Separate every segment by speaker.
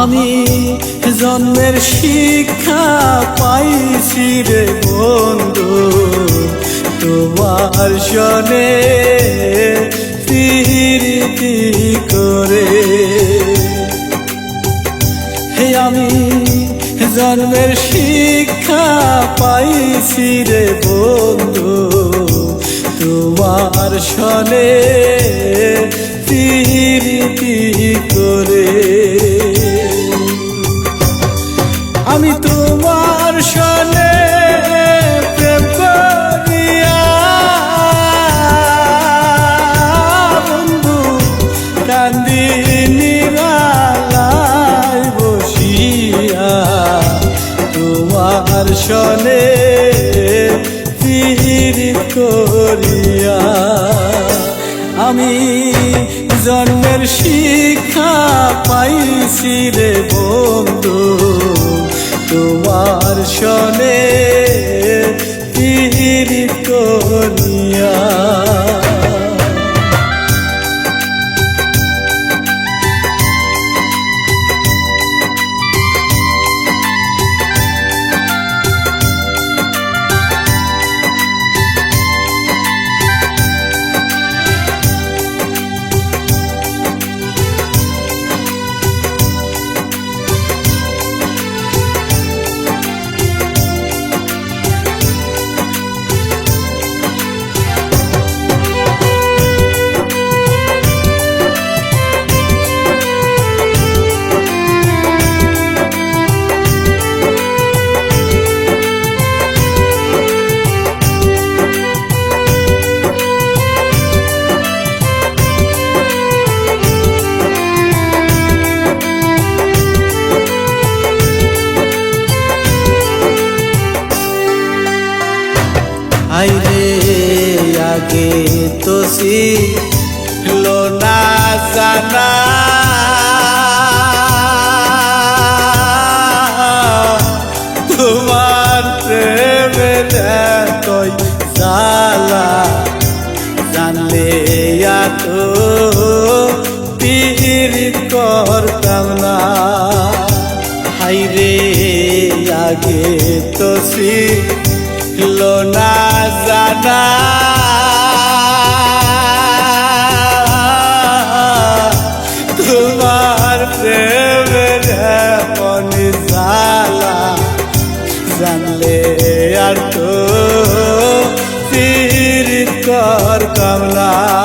Speaker 1: আমি জন্মের শিক্ষা পাইছি রে বন্ধু, তোমার শনে প্রীতি করে। হে আমি জন্মের শিক্ষা পাইছি রে বন্ধু, তোমার শনে নিরালাই বসিয়া তোমার শনে পীর করিয়া আমি জন্মের শিক্ষা পাইছি রে বন্ধু, তোমার শনে পীর আইরে আগে তো ছিল না তোমার প্রেমে কই জালা জানলে এত পীর করতাম না। হাইরে আগে তো ছিল না জানা তোমার প্রেমের জালা জানলে আর তো তীর কর কামলা।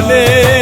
Speaker 1: তোমার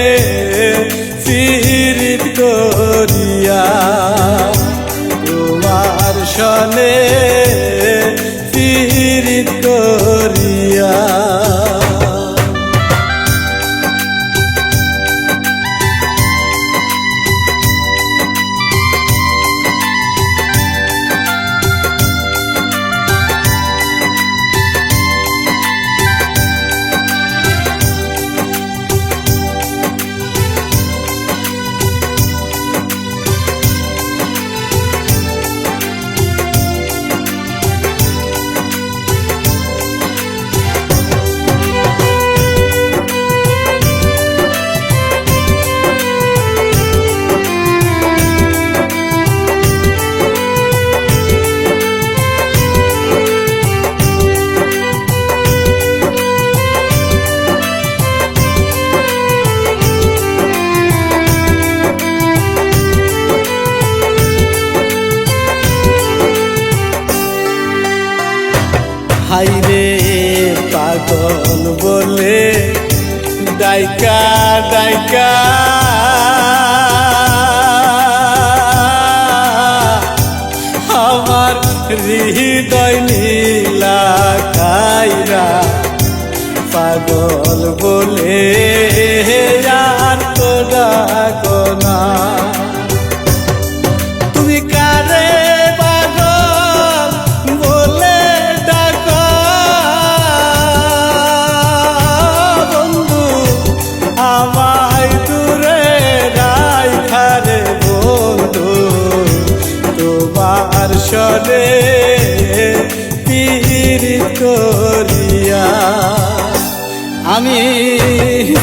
Speaker 1: ডাইকা ডাইকা আমার হৃদয় নীলা কাইরা পাগল বলে আর তো আমি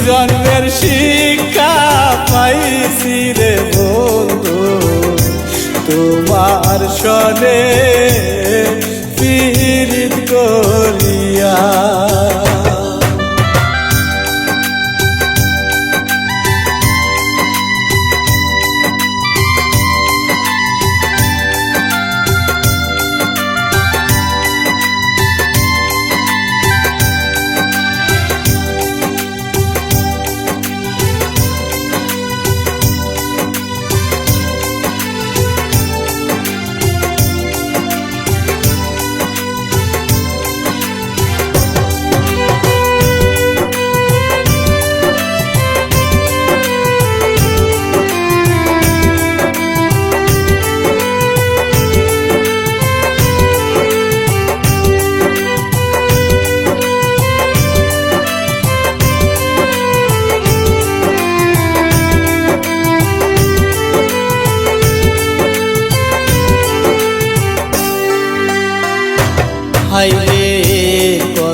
Speaker 1: জন্মের শিক্ষা পাইছি রে বন্ধু। তোমার সনে করিয়া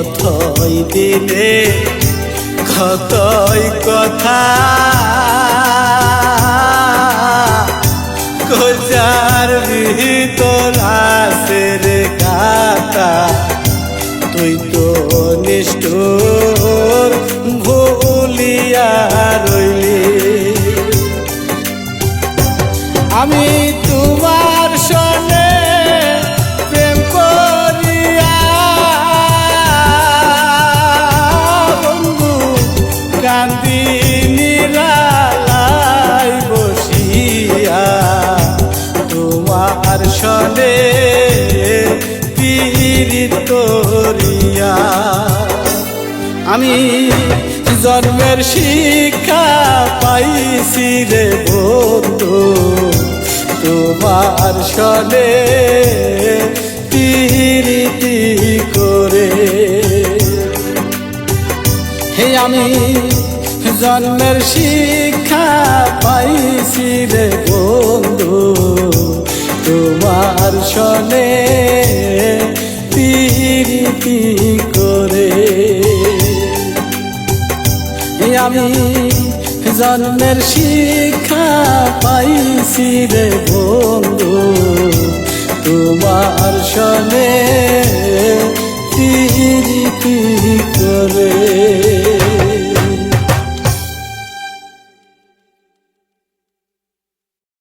Speaker 1: কথই দিলে কতই কথা। কোজার ভিতর আছে রে কাতা তুই তো নিষ্ঠুর ভুলিয়া রইলি। আমি কান্দি নিরালাই বসিয়া তোমার সনে পীড়িত আমি জন্মের শিক্ষা পাইছি রে বন্ধু, তোমার সনে প্রীতি করে। হে আমি জন্মের শিক্ষা পাইছি রে বন্ধু। তোমার সনে প্রীতি করে। আমি জন্মের শিক্ষা পাইছি রে বন্ধু। তোমার সনে প্রীতি করে।